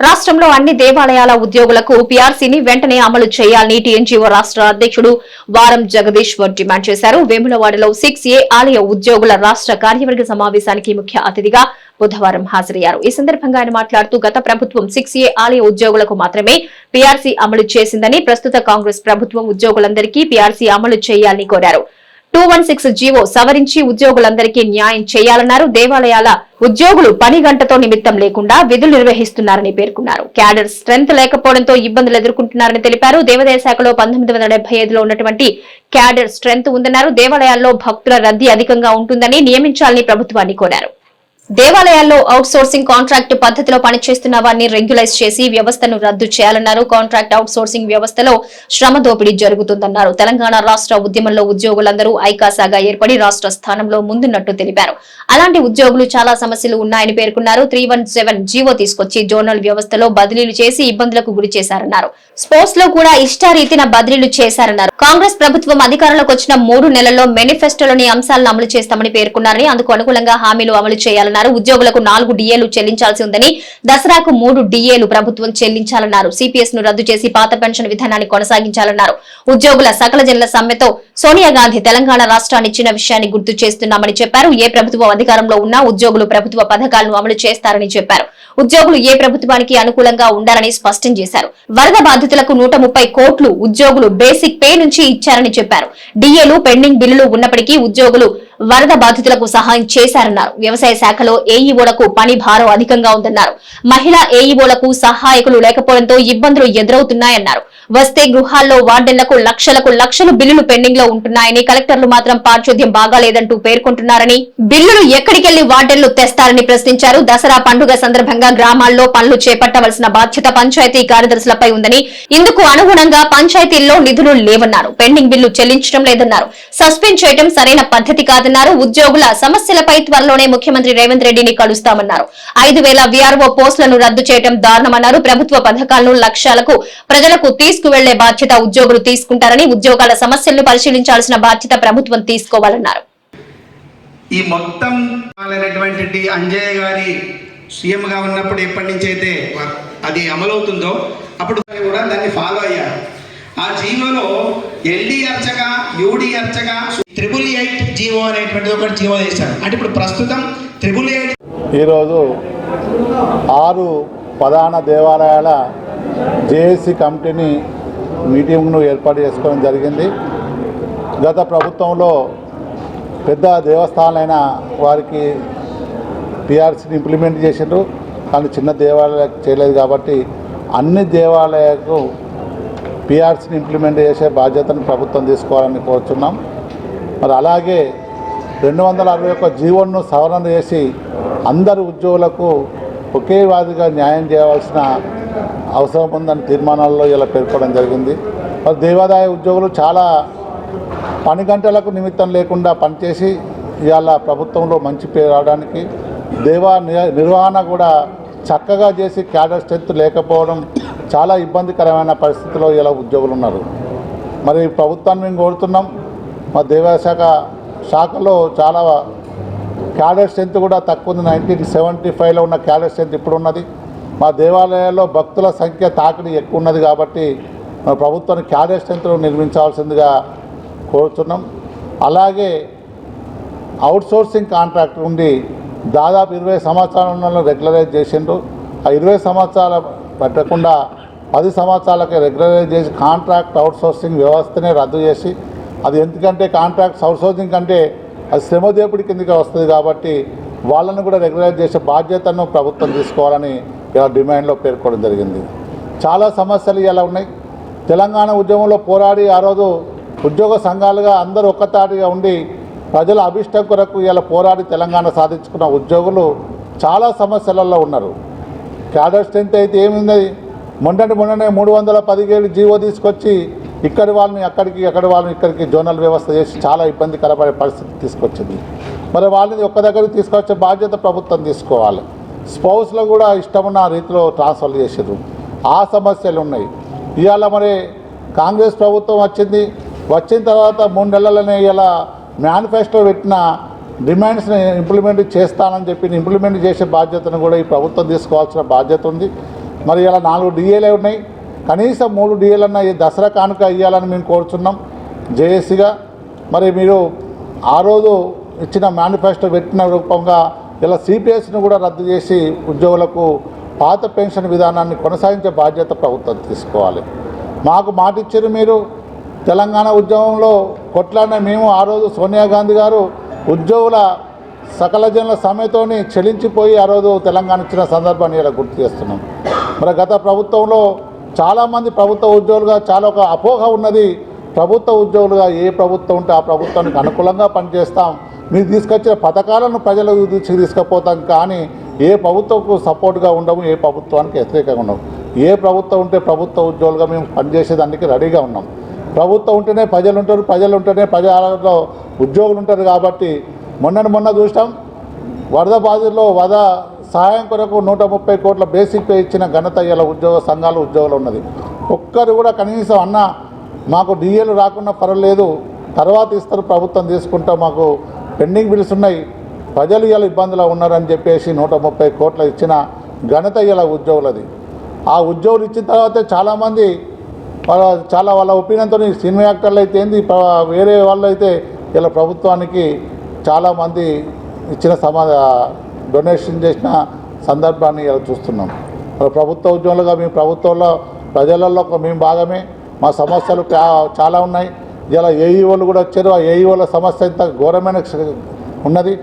రాష్ట్రంలో అన్ని దేవాలయాల ఉద్యోగులకు పీఆర్సీని వెంటనే అమలు చేయాలని టీఎన్జీఓ రాష్ట్ర అధ్యక్షుడు వారం జగదీశ్వర్ డిమాండ్ చేశారు. వేములవాడలో సిక్స్ ఏ ఆలయ ఉద్యోగుల రాష్ట్ర కార్యవర్గ సమావేశానికి ముఖ్య అతిథిగా బుధవారం హాజరయ్యారు. ఈ సందర్భంగా ఆయన మాట్లాడుతూ గత ప్రభుత్వం సిక్స్ ఏ ఆలయ ఉద్యోగులకు మాత్రమే పీఆర్సీ అమలు చేసిందని ప్రస్తుత కాంగ్రెస్ ప్రభుత్వం ఉద్యోగులందరికీ పీఆర్సీ అమలు చేయాలని కోరారు. టూ వన్ సిక్స్ జీవో సవరించి ఉద్యోగులందరికీ న్యాయం చేయాలన్నారు. దేవాలయాల ఉద్యోగులు పని గంటతో నిమిత్తం లేకుండా విధులు నిర్వహిస్తున్నారని పేర్కొన్నారు. క్యాడర్ స్ట్రెంత్ లేకపోవడంతో ఇబ్బందులు ఎదుర్కొంటున్నారని తెలిపారు. దేవాదాయ శాఖలో పంతొమ్మిది వందల డెబ్బై ఐదులో ఉన్నటువంటి క్యాడర్ స్ట్రెంత్ ఉందన్నారు. దేవాలయాల్లో భక్తుల రద్దీ అధికంగా ఉంటుందని నియమించాలని ప్రభుత్వాన్ని కోరారు. దేవాలయాల్లో అవుట్ సోర్సింగ్ కాంట్రాక్ట్ పద్ధతిలో పనిచేస్తున్న వారిని రెగ్యులైజ్ చేసి వ్యవస్థను రద్దు చేయాలన్నారు. కాంట్రాక్ట్ అవుట్ సోర్సింగ్ వ్యవస్థలో శ్రమ దోపిడీ జరుగుతుందన్నారు. తెలంగాణ రాష్ట్ర ఉద్యమంలో ఉద్యోగులందరూ ఐకాసాగా ఏర్పడి రాష్ట్ర స్థానంలో ముందున్నట్టు తెలిపారు. అలాంటి ఉద్యోగులు చాలా సమస్యలు ఉన్నాయని పేర్కొన్నారు. త్రీ వన్ సెవెన్ జీవో తీసుకొచ్చి జోనల్ వ్యవస్థలో బదిలీలు చేసి ఇబ్బందులకు గురి చేశారన్నారు. స్పోర్ట్స్లో కూడా ఇష్టారీతిన బదిలీలు చేశారన్నారు. కాంగ్రెస్ ప్రభుత్వం అధికారంలోకి వచ్చిన మూడు నెలల్లో మేనిఫెస్టోలోని అంశాలను అమలు చేస్తామని పేర్కొన్నారని అందుకు అనుకూలంగా హామీలు అమలు చేయాలన్నారు ఉద్యోగులకు నాలుగు డిఏలు చెల్లించాల్సి ఉందని దసరాకు మూడు డిఏలు ప్రభుత్వం చెల్లించాలన్నారు. సిపిఎస్ను రద్దు చేసి పాత పెన్షన్ విధానాన్ని కొనసాగించాలన్నారు. ఉద్యోగుల సకల జనుల సమ్మెతో సోనియా గాంధీ తెలంగాణ రాష్ట్రాన్ని ఇచ్చిన విషయాన్ని గుర్తు చేస్తున్నామని చెప్పారు. ఏ ప్రభుత్వం అధికారంలో ఉన్నా ఉద్యోగులు ప్రభుత్వ పథకాలను అమలు చేస్తారని చెప్పారు. ఉద్యోగులు ఏ ప్రభుత్వానికి అనుకూలంగా ఉండాలని స్పష్టం చేశారు. వరద బాధితులకు నూట ముప్పై కోట్లు ఉద్యోగులు బేసిక్ పే నుంచి ఇచ్చారని చెప్పారు. డిఏలు పెండింగ్ బిల్లులు ఉన్నప్పటికీ ఉద్యోగులు వరద బాధితులకు సహాయం చేశారన్నారు. వ్యవసాయ శాఖలో ఏఈఓలకు పని భారం అధికంగా ఉందన్నారు. మహిళా ఏఈఓలకు సహాయకులు లేకపోవడంతో ఇబ్బందులు ఎదురవుతున్నాయన్నారు. వస్తే గృహాల్లో వార్డెన్లకు లక్షలకు లక్షలు బిల్లులు పెండింగ్లో ఉంటున్నాయని కలెక్టర్లు మాత్రం పారిశుద్ధ్యం బాగాలేదంటూ పేర్కొంటున్నారని బిల్లులు ఎక్కడికెళ్ళి వార్డెన్లు తెస్తారని ప్రశ్నించారు. దసరా పండుగ సందర్భంగా గ్రామాల్లో పనులు చేపట్టవలసిన బాధ్యత పంచాయతీ కార్యదర్శులపై ఉందని ఇందుకు అనుగుణంగా పంచాయతీల్లో నిధులు లేవన్నారు. పెండింగ్ బిల్లు చెల్లించడం లేదన్నారు. సస్పెండ్ చేయడం సరైన పద్ధతి కాదన్నారు ఉద్యోగుల సమస్యలపై త్వరలోనే ముఖ్యమంత్రి రేవంత్ రెడ్డిని కలుస్తామన్నారు. ఐదు వేల వీఆర్ఓ పోస్టులను రద్దు చేయడం దారుణమన్నారు. ప్రభుత్వ పథకాలను లక్ష్యాలకు ప్రజలకు తీసుకువెళ్ళే బాధ్యత ఉద్యోగులు తీసుకుంటారని ఉద్యోగాల సమస్యలను పరిశీలించాల్సిన బాధ్యత ప్రభుత్వం తీసుకోవాలన్నారు. ఈ మొత్తం అంజయ్య గారి సీఎంగా ఉన్నప్పుడు ఎప్పటి నుంచి అయితే అది అమలవుతుందో అప్పుడు కూడా దాన్ని ఫాలో అయ్యారు. ఆ జీవోలో ఎల్డి అర్చగా యూడి అర్చగా త్రిబుల్ ఎయిట్ జీవో అనేటువంటిది ఒకటి జీవో చేశారు. అంటే ఇప్పుడు ప్రస్తుతం త్రిబుల్ ఎయిట్ ఈరోజు ఆరు ప్రధాన దేవాలయాల జేఏసీ కమిటీని మీటింగ్ను ఏర్పాటు చేసుకోవడం జరిగింది. గత ప్రభుత్వంలో పెద్ద దేవస్థానాలైన వారికి పిఆర్సీని ఇంప్లిమెంట్ చేసిండ్రు. కానీ చిన్న దేవాలయాలకు చేయలేదు కాబట్టి అన్ని దేవాలయాలకు పిఆర్సీని ఇంప్లిమెంట్ చేసే బాధ్యతను ప్రభుత్వం తీసుకోవాలని కోరుచున్నాం. మరి అలాగే రెండు వందల అరవై ఒక్క జీవోను సవరణ చేసి అందరు ఉద్యోగులకు ఒకే వాదిగా న్యాయం చేయవలసిన అవసరం ఉందని తీర్మానాల్లో ఇలా పేర్కోవడం జరిగింది. మరి దేవాదాయ ఉద్యోగులు చాలా పని గంటలకు నిమిత్తం లేకుండా పనిచేసి ఇవాళ ప్రభుత్వంలో మంచి పేరు రావడానికి దేవా ని- నిర్వహణ కూడా చక్కగా చేసి క్యాడర్ స్ట్రెంత్ లేకపోవడం చాలా ఇబ్బందికరమైన పరిస్థితిలో ఇలా ఉద్యోగులు ఉన్నారు. మరి ప్రభుత్వాన్ని మేము కోరుతున్నాం. మా దేవశాఖ శాఖలో చాలా క్యాడర్ స్ట్రెంత్ కూడా తక్కువ ఉంది. నైన్టీన్ సెవెంటీ ఫైవ్లో ఉన్న క్యాడర్ స్ట్రెంత్ ఇప్పుడు ఉన్నది. మా దేవాలయాల్లో భక్తుల సంఖ్య తాకిడి ఎక్కువ ఉన్నది కాబట్టి మా ప్రభుత్వాన్ని క్యాడర్ స్ట్రెంత్ను నిర్మించాల్సిందిగా కోరుతున్నాం. అలాగే అవుట్సోర్సింగ్ కాంట్రాక్ట్ ఉండి దాదాపు ఇరవై సంవత్సరాలను రెగ్యులరైజ్ చేసిండ్రు. ఆ ఇరవై సంవత్సరాల పెట్టకుండా పది సంవత్సరాలకి రెగ్యులరైజ్ చేసి కాంట్రాక్ట్ అవుట్సోర్సింగ్ వ్యవస్థనే రద్దు చేసి అది ఎందుకంటే కాంట్రాక్ట్ అవుట్సోర్సింగ్ కంటే అది శ్రమదేపుడి కిందకి వస్తుంది కాబట్టి వాళ్ళను కూడా రెగ్యులరైజ్ చేసే బాధ్యతను ప్రభుత్వం తీసుకోవాలని ఇలా డిమాండ్లో పేర్కోవడం జరిగింది. చాలా సమస్యలు ఇలా ఉన్నాయి. తెలంగాణ ఉద్యమంలో పోరాడి ఆ రోజు ఉద్యోగ సంఘాలుగా అందరూ ఒక్కతాటిగా ఉండి ప్రజల అభిష్టం కొరకు ఇలా పోరాడి తెలంగాణ సాధించుకున్న ఉద్యోగులు చాలా సమస్యలలో ఉన్నారు. క్యాడర్ స్ట్రెంత్ అయితే ఏముంది? మొన్నటి మొన్ననే మూడు వందల పదిహేడు జీవో తీసుకొచ్చి ఇక్కడి వాళ్ళని అక్కడికి అక్కడి వాళ్ళని ఇక్కడికి జోనల్ వ్యవస్థ చేసి చాలా ఇబ్బందికరపడే పరిస్థితి తీసుకొచ్చింది. మరి వాళ్ళని ఒక్క దగ్గరికి తీసుకొచ్చే బాధ్యత ప్రభుత్వం తీసుకోవాలి. స్పౌస్లో కూడా ఇష్టమున్న రీతిలో ట్రాన్స్ఫర్ చేసారు ఆ సమస్యలు ఉన్నాయి. ఇవాళ మరి కాంగ్రెస్ ప్రభుత్వం వచ్చింది. వచ్చిన తర్వాత మూడు నెలలనే ఇలా మేనిఫెస్టో పెట్టిన డిమాండ్స్ని ఇంప్లిమెంట్ చేస్తానని చెప్పి ఇంప్లిమెంట్ చేసే బాధ్యతను కూడా ఈ ప్రభుత్వం తీసుకోవాల్సిన బాధ్యత ఉంది. మరి ఇలా నాలుగు డిఏలే ఉన్నాయి. కనీసం మూడు డిఏలన్నా ఈ దసరా కానుక ఇవ్వాలని మేము కోరుచున్నాం. జేఏసీగా మరి మీరు ఆ రోజు ఇచ్చిన మేనిఫెస్టో పెట్టిన రూపంగా ఇలా సిపిఎస్ని కూడా రద్దు చేసి ఉద్యోగులకు పాత పెన్షన్ విధానాన్ని కొనసాగించే బాధ్యత ప్రభుత్వం తీసుకోవాలి. మాకు మాట ఇచ్చారు మీరు. తెలంగాణ ఉద్యమంలో కొట్లాడిన మేము ఆ రోజు సోనియా గాంధీ గారు ఉద్యోగుల సకల జనుల సమ్మెతోని చెలించిపోయి ఆ రోజు తెలంగాణ ఇచ్చిన సందర్భాన్ని ఇలా గుర్తు చేస్తున్నాం. మరి గత ప్రభుత్వంలో చాలామంది ప్రభుత్వ ఉద్యోగులుగా చాలా ఒక అపోహ ఉన్నది. ప్రభుత్వ ఉద్యోగులుగా ఏ ప్రభుత్వం ఉంటే ఆ ప్రభుత్వానికి అనుకూలంగా పనిచేస్తాం. మీరు తీసుకొచ్చిన పథకాలను ప్రజల దృష్టికి తీసుకుపోతాం కానీ ఏ ప్రభుత్వంకు సపోర్ట్గా ఉండము ఏ ప్రభుత్వానికి వ్యతిరేకంగా ఉండము. ఏ ప్రభుత్వం ఉంటే ప్రభుత్వ ఉద్యోగులుగా మేము పనిచేసేదానికి రెడీగా ఉన్నాం. ప్రభుత్వం ఉంటేనే ప్రజలు ఉంటారు ప్రజలు ఉంటేనే ప్రజలలో ఉద్యోగులు ఉంటారు కాబట్టి మొన్న మొన్న చూసాం వరద బాధితుల్లో వరద సహాయం కొరకు నూట ముప్పై కోట్ల బేసిక్ పే ఇచ్చిన ఘనత ఇలా ఉద్యోగ సంఘాలు ఉద్యోగులు ఉన్నది. ఒక్కరు కూడా కనీసం అన్న మాకు డిఏలు రాకుండా పర్వాలేదు. తర్వాత ఇస్తారు ప్రభుత్వం తీసుకుంటా మాకు పెండింగ్ బిల్స్ ఉన్నాయి. ప్రజలు ఇలా ఇబ్బందులు ఉన్నారని చెప్పేసి నూట ముప్పై కోట్ల ఇచ్చిన ఘనత ఇలా ఉద్యోగులది. ఆ ఉద్యోగులు ఇచ్చిన తర్వాత చాలామంది వాళ్ళ చాలా వాళ్ళ ఒపీనియన్తో సినిమా యాక్టర్లు అయితే ఏంది వేరే వాళ్ళు అయితే ఇలా ప్రభుత్వానికి చాలామంది ఇచ్చిన సమాధ డొనేషన్ చేసిన సందర్భాన్ని ఇలా చూస్తున్నాం. మరి ప్రభుత్వ ఉద్యోగులుగా మేము ప్రభుత్వంలో ప్రజలలో ఒక మేము భాగమే. మా సమస్యలు చాలా ఉన్నాయి. ఇలా ఏఈఓలు కూడా వచ్చారు. ఆ ఏఈఓల సమస్య ఇంత ఘోరమైన ఉన్నది.